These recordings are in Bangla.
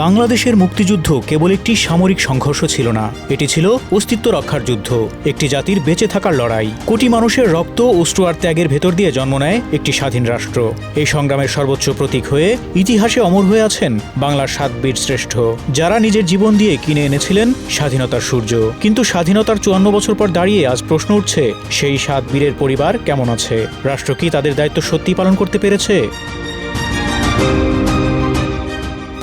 বাংলাদেশের মুক্তিযুদ্ধ কেবল একটি সামরিক সংঘর্ষ ছিল না, এটি ছিল অস্তিত্ব রক্ষার যুদ্ধ। একটি জাতির বেঁচে থাকার লড়াই। কোটি মানুষের রক্ত, অশ্রু আর ত্যাগের ভেতর দিয়ে জন্ম নেয় একটি স্বাধীন রাষ্ট্র। এই সংগ্রামের সর্বোচ্চ প্রতীক হয়ে ইতিহাসে অমর হয়ে আছেন বাংলার সাত বীর শ্রেষ্ঠ, যারা নিজের জীবন দিয়ে কিনে এনেছিলেন স্বাধীনতার সূর্য। কিন্তু স্বাধীনতার চুয়ান্ন বছর পর দাঁড়িয়ে আজ প্রশ্ন উঠছে, সেই সাত বীরের পরিবার কেমন আছে? রাষ্ট্র কি তাদের দায়িত্ব সত্যি পালন করতে পেরেছে?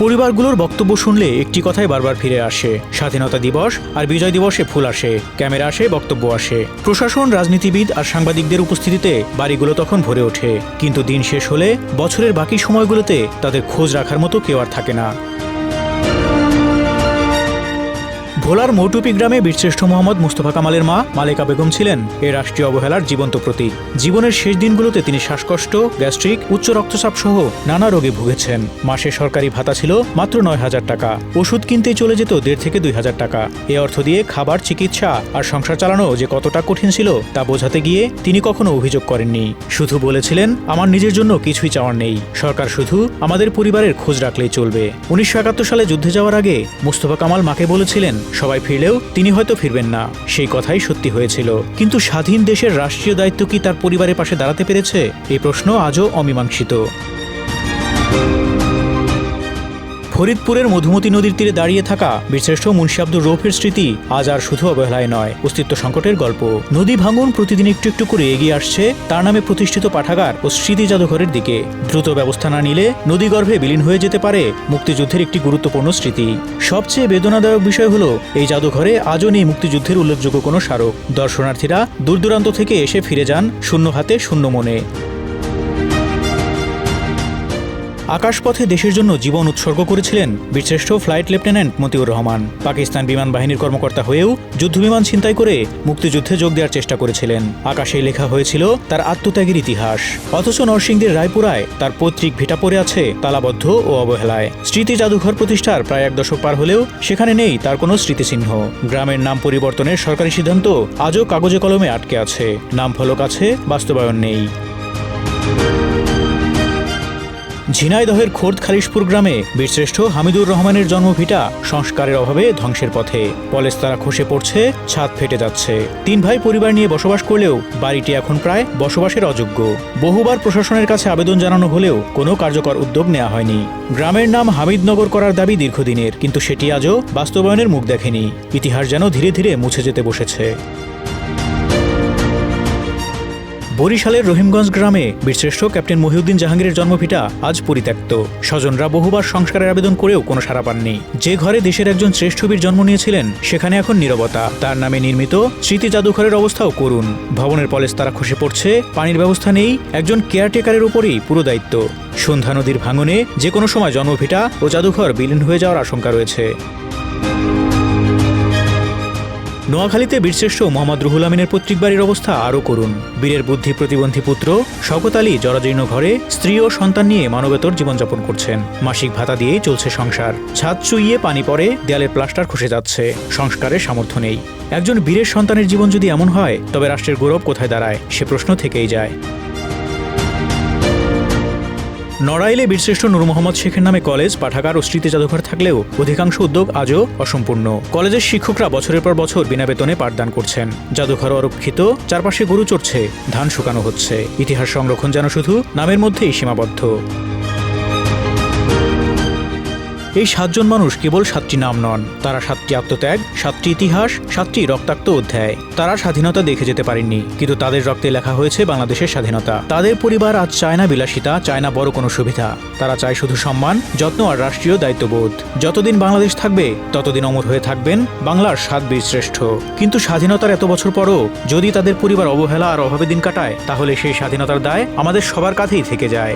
পরিবারগুলোর বক্তব্য শুনলে একটি কথাই বারবার ফিরে আসে। স্বাধীনতা দিবস আর বিজয় দিবসে ফুল আসে, ক্যামেরা আসে, বক্তব্য আসে। প্রশাসন, রাজনীতিবিদ আর সাংবাদিকদের উপস্থিতিতে বাড়িগুলো তখন ভরে ওঠে। কিন্তু দিন শেষ হলে বছরের বাকি সময়গুলোতে তাদের খোঁজ রাখার মতো কেউ আর থাকে না। ভোলার মৌটুপি গ্রামে বীরশ্রেষ্ঠ মোহাম্মদ মুস্তফা কামালের মা মালেকা বেগম ছিলেন এ রাষ্ট্রীয় অবহেলার জীবন্ত প্রতীক। জীবনের শেষ দিনগুলোতে তিনি শ্বাসকষ্ট, গ্যাস্ট্রিক, উচ্চ রক্তচাপ সহ নানা রোগে ভুগেছেন। মাসে সরকারি ভাতা ছিল মাত্র নয় হাজার টাকা। ওষুধ কিনতেই চলে যেত দেড় থেকে দুই হাজার টাকা। এ অর্থ দিয়ে খাবার, চিকিৎসা আর সংসার চালানো যে কতটা কঠিন ছিল তা বোঝাতে গিয়ে তিনি কখনো অভিযোগ করেননি। শুধু বলেছিলেন, আমার নিজের জন্য কিছুই চাওয়ার নেই। সরকার শুধু আমাদের পরিবারের খোঁজ রাখলেই চলবে। উনিশশো একাত্তর সালে যুদ্ধে যাওয়ার আগে মুস্তফা কামাল মাকে বলেছিলেন সবাই ফিরলেও তিনি হয়তো ফিরবেন না। সেই কথাই সত্যি হয়েছিল। কিন্তু স্বাধীন দেশের রাষ্ট্রীয় দায়িত্ব কি তার পরিবারের পাশে দাঁড়াতে পেরেছে? এই প্রশ্ন আজও অমীমাংসিত। ফরিদপুরের মধুমতি নদীর তীরে দাঁড়িয়ে থাকা বীরশ্রেষ্ঠ মুন্সি আব্দুর রৌফের স্মৃতি আজ আর শুধু অবহেলায় নয়, অস্তিত্ব সংকটের গল্প। নদী ভাঙন প্রতিদিন একটু একটু করে এগিয়ে আসছে তার নামে প্রতিষ্ঠিত পাঠাগার ও স্মৃতি জাদুঘরের দিকে। দ্রুত ব্যবস্থা না নিলে নদীগর্ভে বিলীন হয়ে যেতে পারে মুক্তিযুদ্ধের একটি গুরুত্বপূর্ণ স্মৃতি। সবচেয়ে বেদনাদায়ক বিষয় হলো, এই জাদুঘরে আজও নেই মুক্তিযুদ্ধের উল্লেখযোগ্য কোনো স্মারক। দর্শনার্থীরা দূর দূরান্ত থেকে এসে ফিরে যান, শূন্য হাতে, শূন্য মনে। আকাশপথে দেশের জন্য জীবন উৎসর্গ করেছিলেন বীরশ্রেষ্ঠ ফ্লাইট লেফটেন্যান্ট মতিউর রহমান। পাকিস্তান বিমান বাহিনীর কর্মকর্তা হয়েও যুদ্ধবিমান ছিনতাই করে মুক্তিযুদ্ধে যোগ দেওয়ার চেষ্টা করেছিলেন। আকাশে লেখা হয়েছিল, তার আত্মত্যাগের ইতিহাস। অথচ নরসিংদীর রায়পুরায় তার পৈতৃক ভিটা পড়ে আছে তালাবদ্ধ ও অবহেলায়। স্মৃতি জাদুঘর প্রতিষ্ঠার প্রায় এক দশক পার হলেও সেখানে নেই তার কোনো স্মৃতিচিহ্ন। গ্রামের নাম পরিবর্তনের সরকারি সিদ্ধান্ত আজও কাগজে কলমে আটকে আছে। নাম ফলক আছে, বাস্তবায়ন নেই। ঝিনাইদহের খোর্দ খালিশপুর গ্রামে বীরশ্রেষ্ঠ হামিদুর রহমানের জন্মভিটা সংস্কারের অভাবে ধ্বংসের পথে। পলেস্তারা খসে পড়ছে, ছাদ ফেটে যাচ্ছে। তিন ভাই পরিবার নিয়ে বসবাস করলেও বাড়িটি এখন প্রায় বসবাসের অযোগ্য। বহুবার প্রশাসনের কাছে আবেদন জানানো হলেও কোনো কার্যকর উদ্যোগ নেওয়া হয়নি। গ্রামের নাম হামিদনগর করার দাবি দীর্ঘদিনের, কিন্তু সেটি আজও বাস্তবায়নের মুখ দেখেনি। ইতিহাস যেন ধীরে ধীরে মুছে যেতে বসেছে। বরিশালের রহিমগঞ্জ গ্রামে বীরশ্রেষ্ঠ ক্যাপ্টেন মহিউদ্দিন জাহাঙ্গীরের জন্মভিটা আজ পরিত্যক্ত। স্বজনরা বহুবার সংস্কারের আবেদন করেও কোনো সাড়া পাননি। যে ঘরে দেশের একজন শ্রেষ্ঠ বীর জন্ম নিয়েছিলেন, সেখানে এখন নীরবতা। তার নামে নির্মিত স্মৃতি জাদুঘরের অবস্থাও করুন। ভবনের পলেস তারা খসে পড়ছে, পানির ব্যবস্থা নেই, একজন কেয়ারটেকারের উপরেই পুরো দায়িত্ব। সন্ধ্যা নদীর ভাঙনে যে কোনো সময় জন্মভিটা ও জাদুঘর বিলীন হয়ে যাওয়ার আশঙ্কা রয়েছে। নোয়াখালীতে বীরশ্রেষ্ঠ মোহাম্মদ রুহুল আমিনের পৈতৃক বাড়ির অবস্থা আরও করুন। বীরের বুদ্ধি প্রতিবন্ধী পুত্র শকত আলী জরাজীর্ণ ঘরে স্ত্রী ও সন্তান নিয়ে মানবেতর জীবনযাপন করছেন। মাসিক ভাতা দিয়েই চলছে সংসার। ছাদ চুইয়ে পানি পড়ে দেয়ালের প্লাস্টার খসে যাচ্ছে। সংস্কারের সামর্থ্য নেই। একজন বীরের সন্তানের জীবন যদি এমন হয়, তবে রাষ্ট্রের গৌরব কোথায় দাঁড়ায়, সে প্রশ্ন থেকেই যায়। নড়াইলে বীরশ্রেষ্ঠ নূর মোহাম্মদ শেখের নামে কলেজ, পাঠাগার ও স্মৃতি জাদুঘর থাকলেও অধিকাংশ উদ্যোগ আজও অসম্পূর্ণ। কলেজের শিক্ষকরা বছরের পর বছর বিনা বেতনে পাঠদান করছেন। জাদুঘর অরক্ষিত, চারপাশে গরু চড়ছে, ধান শুকানো হচ্ছে। ইতিহাস সংরক্ষণ যেন শুধু নামের মধ্যেই সীমাবদ্ধ। এই সাতজন মানুষ কেবল সাতটি নাম নন। তারা সাতটি আত্মত্যাগ, সাতটি ইতিহাস, সাতটি রক্তাক্ত অধ্যায়। তারা স্বাধীনতা দেখে যেতে পারেননি, কিন্তু তাদের রক্তে লেখা হয়েছে বাংলাদেশের স্বাধীনতা। তাদের পরিবার আজ চায় না বিলাসিতা চায় না বড় কোনো সুবিধা। তারা চায় শুধু সম্মান, যত্ন আর রাষ্ট্রীয় দায়িত্ববোধ। যতদিন বাংলাদেশ থাকবে, ততদিন অমর হয়ে থাকবেন বাংলার সাত বীর শ্রেষ্ঠ। কিন্তু স্বাধীনতার এত বছর পরও যদি তাদের পরিবার অবহেলা আর অভাবে দিন কাটায়, তাহলে সেই স্বাধীনতার দায় আমাদের সবার কাছেই থেকে যায়।